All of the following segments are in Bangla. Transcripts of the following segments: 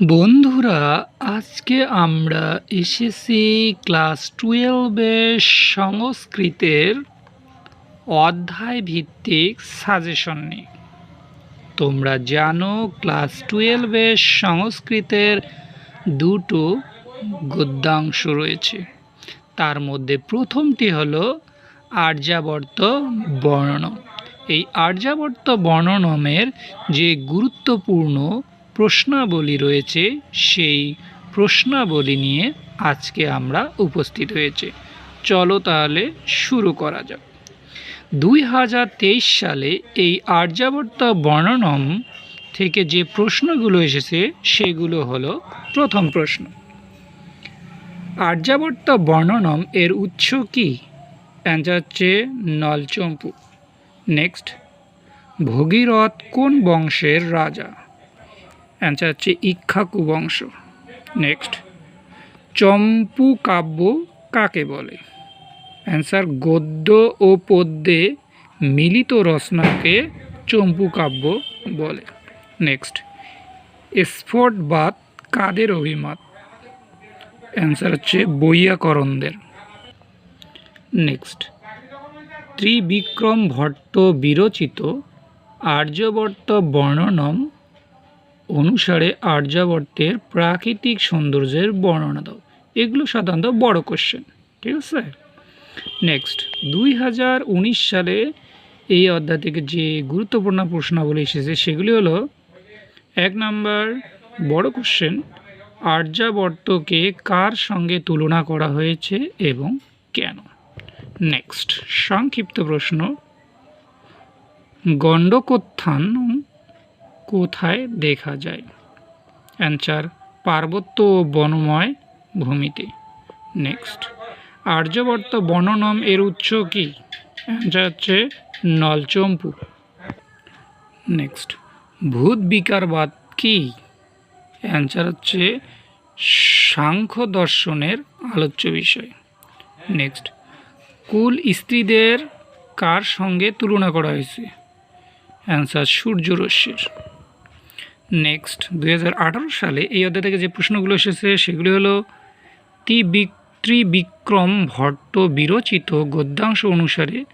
বন্ধুরা, আজকে আমরা এসেছি ক্লাস টুয়েলভের সংস্কৃতের অধ্যায় ভিত্তিক সাজেশন নিয়ে। তোমরা জানো, ক্লাস টুয়েলভের সংস্কৃতের দুটো গদ্যাংশ রয়েছে। তার মধ্যে প্রথমটি হলো আর্যাবর্ত বর্ণনম। এই আর্যাবর্ত বর্ণনমের যে গুরুত্বপূর্ণ প্রশ্নাবলী রয়েছে, সেই প্রশ্নাবলী নিয়ে আজকে আমরা উপস্থিত হয়েছে। চলো তাহলে শুরু করা যাক। দুই হাজার তেইশ সালে এই আর্যাবর্ত বর্ণনম থেকে যে প্রশ্নগুলো এসেছে, সেগুলো হলো প্রথম প্রশ্ন। আর্যাবর্ত বর্ণনম এর উৎস কি? অ্যান্সার হচ্ছে নলচম্পু। নেক্সট ভগীরথ কোন বংশের রাজা? অ্যান্সার হচ্ছে ইক্ষাকু বংশ নেক্সট চম্পু কাব্য কাকে বলে? অ্যান্সার গদ্য ও পদ্যে মিলিত রচনাকে চম্পু কাব্য বলে। নেক্সট স্ফোটবাদ কাদের অভিমত? অ্যান্সার হচ্ছে বৈয়াকরণদের। নেক্সট ত্রিবিক্রম ভট্ট বিরচিত আর্যবর্ত বর্ণনম অনুসারে আর্যাবর্তের প্রাকৃতিক সৌন্দর্যের বর্ণনা দাও। এগুলো সাধারণত বড় কোশ্চেন ঠিক আছে? নেক্সট দুই হাজার উনিশ সালে এই অধ্যায় থেকে যে গুরুত্বপূর্ণ প্রশ্নাবলী এসেছে, সেগুলি হলো, এক নাম্বার, বড় কোশ্চেন আর্যাবর্তকে কার সঙ্গে তুলনা করা হয়েছে এবং কেন? নেক্সট সংক্ষিপ্ত প্রশ্ন গণ্ডকোত্থান কোথায় দেখা যায়? অ্যান্সার পার্বত্য ও বনময় ভূমিতে। নেক্সট আর্যবর্ত বর্ণনম এর উৎস কি? অ্যান্সার হচ্ছে নলচম্পু। নেক্সট ভূত বিকারবাদ কি? অ্যান্সার হচ্ছে সাংখ্য দর্শনের আলোচ্য বিষয়। নেক্সট কুল স্ত্রীদের কার সঙ্গে তুলনা করা হয়েছে? অ্যান্সার সূর্যরশ্মির নেক্সট, দুই হাজার আঠারো সালে এই অধ্যায় থেকে যে প্রশ্নগুলো এসেছে, সেগুলি হলো, ত্রিবিক্রম ভট্ট বিরচিত গদ্যাংশ অনুসারে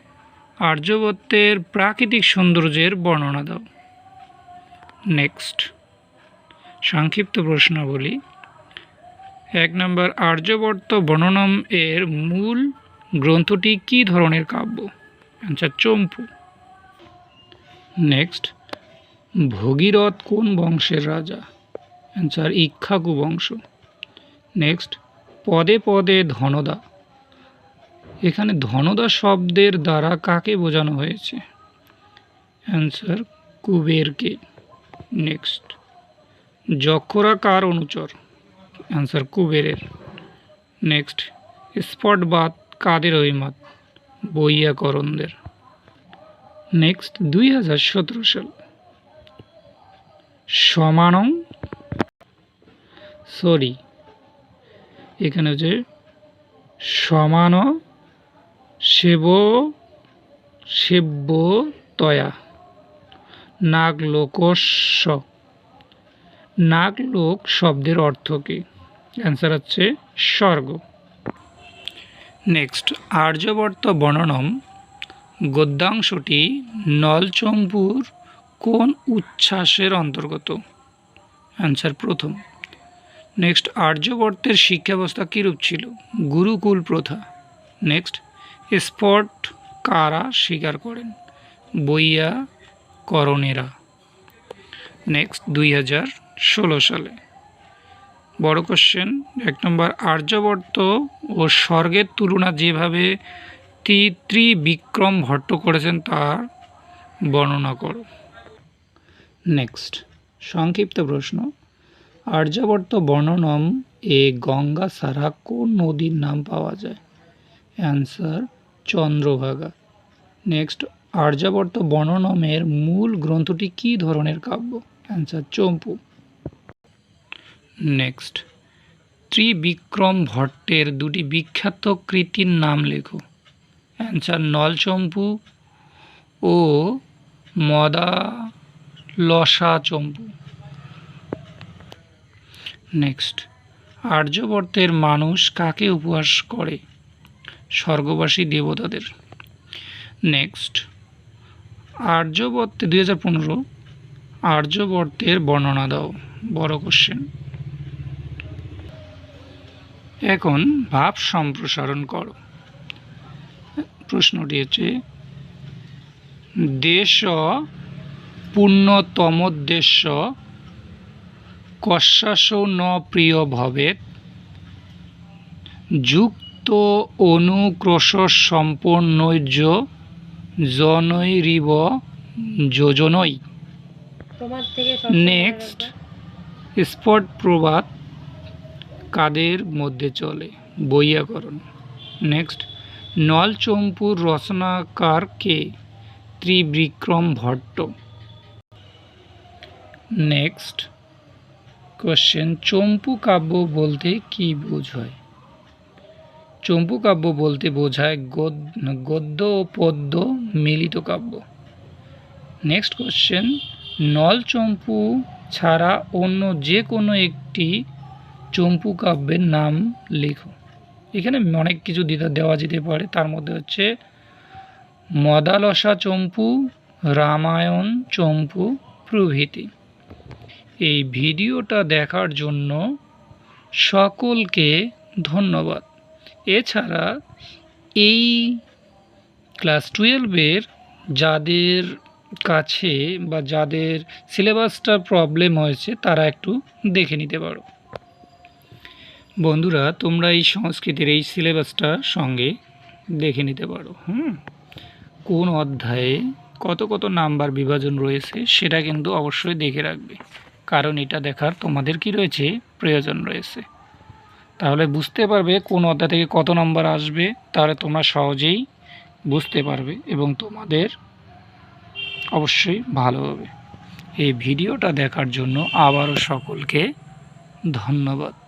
আর্যবর্তের প্রাকৃতিক সৌন্দর্যের বর্ণনা দাও। নেক্সট, সংক্ষিপ্ত প্রশ্নাবলী। এক নম্বর, আর্যবর্ত বর্ণনম এর মূল গ্রন্থটি কী ধরনের কাব্য? অ্যান্সার চম্পু। নেক্সট ভগীরথ কোন বংশের রাজা? অ্যান্সার ইক্ষাকু বংশ। নেক্সট পদে পদে ধনদা। এখানে ধনদা শব্দের দ্বারা কাকে বোঝানো হয়েছে? অ্যান্সার কুবেরকে। নেক্সট যক্ষরা কার অনুচর। অ্যান্সার কুবেরের। নেক্সট স্পটবাদ কাদের অভিমত? বৈয়াকরণদের। নেক্সট দুই হাজার সতেরো সাল। সমানং সরি এখানে হচ্ছে সমান সেব সেব্য তয়া নাগ লোকস্য নাগ লোক শব্দের অর্থ কী? অ্যান্সার হচ্ছে স্বর্গ। নেক্সট আর্যবর্ত বর্ণনম গদ্যাংশটি নলচম্পুর কোন উচ্ছ্বাসের অন্তর্গত? অ্যান্সার প্রথম। নেক্সট আর্যবর্তের শিক্ষা ব্যবস্থা কীরূপ ছিল? গুরুকুল প্রথা। নেক্সট স্পট কারা স্বীকার করেন? বইয়া করণেরা। নেক্সট দুই হাজার ষোলো সালে। বড় কোশ্চেন এক নম্বর, আর্যবর্ত ও স্বর্গের তুলনা যেভাবে ত্রিবিক্রম ভট্ট করেছেন তার বর্ণনা করো। নেক্সট। সংক্ষিপ্ত প্রশ্ন, আর্যাবর্ত বর্ণনম এ গঙ্গা ছাড়া কোন নদীর নাম পাওয়া যায়? অ্যান্সার, চন্দ্রভাগা। নেক্সট, আর্যাবর্ত বর্ণনমের মূল গ্রন্থটি কী ধরনের কাব্য? অ্যান্সার, চম্পু। নেক্সট, ত্রিবিক্রম ভট্টের দুটি বিখ্যাত কৃতির নাম লেখো। অ্যান্সার, নলচম্পু ও মদা লসা চম্পু নেক্সট আর্যবর্তের মানুষ কাকে উপহাস করে? স্বর্গবাসী দেবতাদের। নেক্সট আর্যবর্তে, দুই হাজার পনেরো, আর্যবর্তের বর্ণনা দাও। বড় কোশ্চেন এখন ভাব সম্প্রসারণ করো। প্রশ্নটি হচ্ছে, দেশ পুণ্যতমোদ্দেশ্য কস্যাস ন প্রিয় ভবেত যুক্ত অনুক্রোশ সম্পন্নৈর্য জনৈরিব যোজনই নেক্সট স্পট প্রবাদ কাদের মধ্যে চলে? বৈয়াকরণ নেক্সট নলচম্পুর রচনাকার কে? ত্রিবিক্রম ভট্ট। নেক্সট কোশ্চেন চম্পু কাব্য বলতে কি বোঝায়? চম্পু কাব্য বলতে বোঝায় গদ- গদ্য ও পদ্য মিলিত কাব্য। নেক্সট কোশ্চেন নলচম্পু ছাড়া অন্য যে কোনো একটি চম্পু কাব্যের নাম লেখো। এখানে অনেক কিছু দিতে দেওয়া যেতে পারে। তার মধ্যে হচ্ছে মদালসা চম্পু, রামায়ণ চম্পু প্রভৃতি। এই ভিডিওটা দেখার জন্য সকলকে ধন্যবাদ। এছাড়া এই ক্লাস টুয়েলভের যাদের কাছে বা যাদের সিলেবাসটা প্রবলেম হয়েছে, তারা একটু দেখে নিতে পারো। বন্ধুরা, তোমরা এই সংস্কৃতির এই সিলেবাসটা সঙ্গে দেখে নিতে পারো, হুম? কোন অধ্যায়ে কত কত নাম্বার বিভাজন রয়েছে, সেটা কিন্তু অবশ্যই দেখে রাখবে। কারণ এটা দেখার তোমাদের কি রয়েছে? প্রয়োজন রয়েছে। তাহলে বুঝতে পারবে কোন অধ্যায় থেকে কত নম্বর আসবে, তাহলে তোমরা সহজেই বুঝতে পারবে এবং তোমাদের অবশ্যই ভালো হবে। এই ভিডিওটা দেখার জন্য আবারও সকলকে ধন্যবাদ।